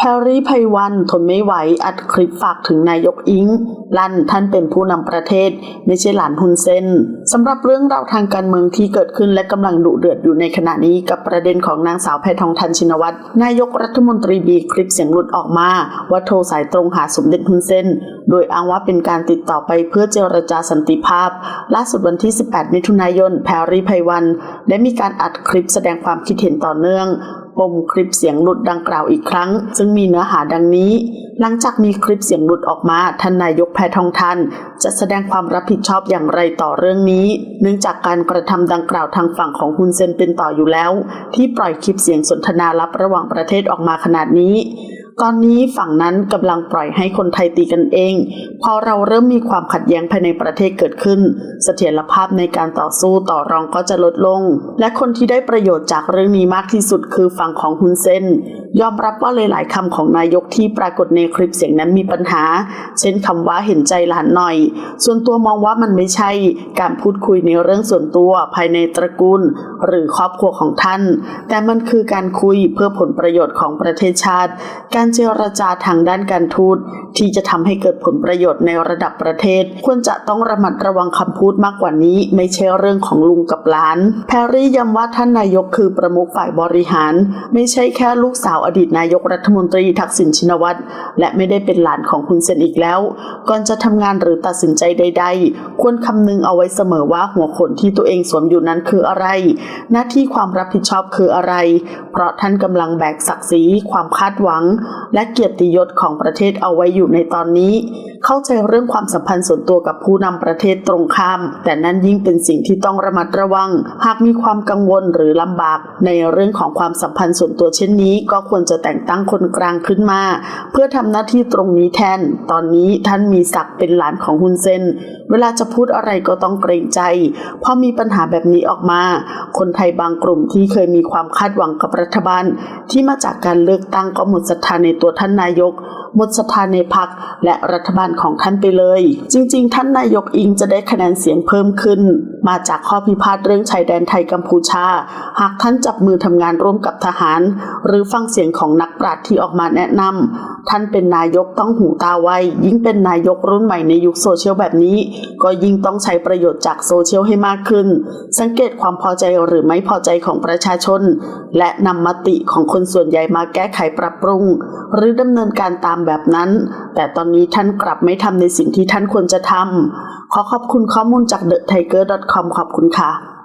แพรรี่ไพวันทนไม่ไหวอัดคลิปฝากถึงนายกอิง ลั่นท่านเป็นผู้นำประเทศ ไม่ใช่หลานฮุนเซนสำหรับเรื่องราวทางการเมืองที่เกิดขึ้นและกำลังดุเดือดอยู่ในขณะนี้กับประเด็นของนางสาวแพทองทันชินวัตรนายกรัฐมนตรีมีคลิปเสียงหลุดออกมา ว่าโทรสายตรงหาสมเด็จฮุนเซนโดยอ้างว่าเป็นการติดต่อไปเพื่อเจรจาสันติภาพ ล่าสุดวันที่ 18 มิถุนายนแพรรี่ไพวันได้มีการอัดคลิปแสดงความคิดเห็นต่อเนื่อง ปมคลิปเสียงหลุดดังกล่าวอีกครั้ง ซึ่งมีเนื้อหาดังนี้ หลังจากมีคลิปเสียงหลุดออกมาท่านนายกแพทองทันจะแสดงความรับผิดชอบอย่างไรต่อเรื่องนี้ เนื่องจากการกระทำดังกล่าวทางฝั่งของฮุนเซนเป็นต่ออยู่แล้ว ที่ปล่อยคลิปเสียงสนทนาลับระหว่างประเทศออกมาขนาดนี้ ตอนนี้ฝั่งนั้นกำลังปล่อยให้คนไทยตีกันเอง พอเราเริ่มมีความขัดแย้งภายในประเทศเกิดขึ้น เสถียรภาพในการต่อสู้ต่อรองก็จะลดลง และคนที่ได้ประโยชน์จากเรื่องนี้มากที่สุดคือฝั่งของฮุนเซนยอมรับว่าหลายๆคำของนายกที่ปรากฏในคลิปเสียงนั้นมีปัญหา เช่นคำว่าเห็นใจหลานหน่อย ส่วนตัวมองว่ามันไม่ใช่การพูดคุยในเรื่องส่วนตัวภายในตระกูล หรือครอบครัวของท่าน แต่มันคือการคุยเพื่อผลประโยชน์ของประเทศชาติ การเจรจาทางด้านการทูตที่จะทำให้เกิดผลประโยชน์ในระดับประเทศ ควรจะต้องระมัดระวังคำพูดมากกว่านี้ ไม่ใช่เรื่องของลุงกับหลาน แพรรี่ย้ำว่าท่านนายกคือประมุขฝ่ายบริหาร ไม่ใช่แค่ลูกสาวอดีตนายกรัฐมนตรีทักษิณชินวัตรและไม่ได้เป็นหลานของคุณเซนอีกแล้ว ก่อนจะทำงานหรือตัดสินใจใด ๆ ควรคำนึงเอาไว้เสมอว่าหัวขนที่ตัวเองสวมอยู่นั้นคืออะไร หน้าที่ความรับผิดชอบคืออะไร เพราะท่านกำลังแบกศักดิ์ศรีความคาดหวัง และเกียรติยศของประเทศเอาไว้อยู่ในตอนนี้ เข้าใจเรื่องความสัมพันธ์ส่วนตัวกับผู้นำประเทศตรงข้าม แต่นั่นยิ่งเป็นสิ่งที่ต้องระมัดระวัง หากมีความกังวลหรือลำบากในเรื่องของความสัมพันธ์ส่วนตัวเช่นนี้ก็ควรจะแต่งตั้งคนกลางขึ้นมา เพื่อทำหน้าที่ตรงนี้แทน ตอนนี้ท่านมีศักดิ์เป็นหลานของฮุนเซน เวลาจะพูดอะไรก็ต้องเกรงใจ พอมีปัญหาแบบนี้ออกมา คนไทยบางกลุ่มที่เคยมีความคาดหวังกับรัฐบาล ที่มาจากการเลือกตั้งก็หมดศรัทธาในตัวท่านนายก หมดศรัทธาในพรรคและรัฐบาลของท่านไปเลย จริง ๆ ท่านนายกอิงจะได้คะแนนเสียงเพิ่มขึ้น มาจากข้อพิพาทเรื่องชายแดนไทยกัมพูชา หากท่านจับมือทำงานร่วมกับทหาร หรือฟังเสียงของนักปราชญ์ที่ออกมาแนะนำท่านเป็นนายกต้องหูตาไวยิ่งเป็นนายกรุ่นใหม่ในยุคโซเชียลแบบนี้ ก็ยิ่งต้องใช้ประโยชน์จากโซเชียลให้มากขึ้น สังเกตความพอใจหรือไม่พอใจของประชาชน และนำมติของคนส่วนใหญ่มาแก้ไขปรับปรุง หรือดำเนินการตามแบบนั้น แต่ตอนนี้ท่านกลับไม่ทำในสิ่งที่ท่านควรจะทำขอขอบคุณข้อมูลจาก thetiger.com ขอบคุณค่ะ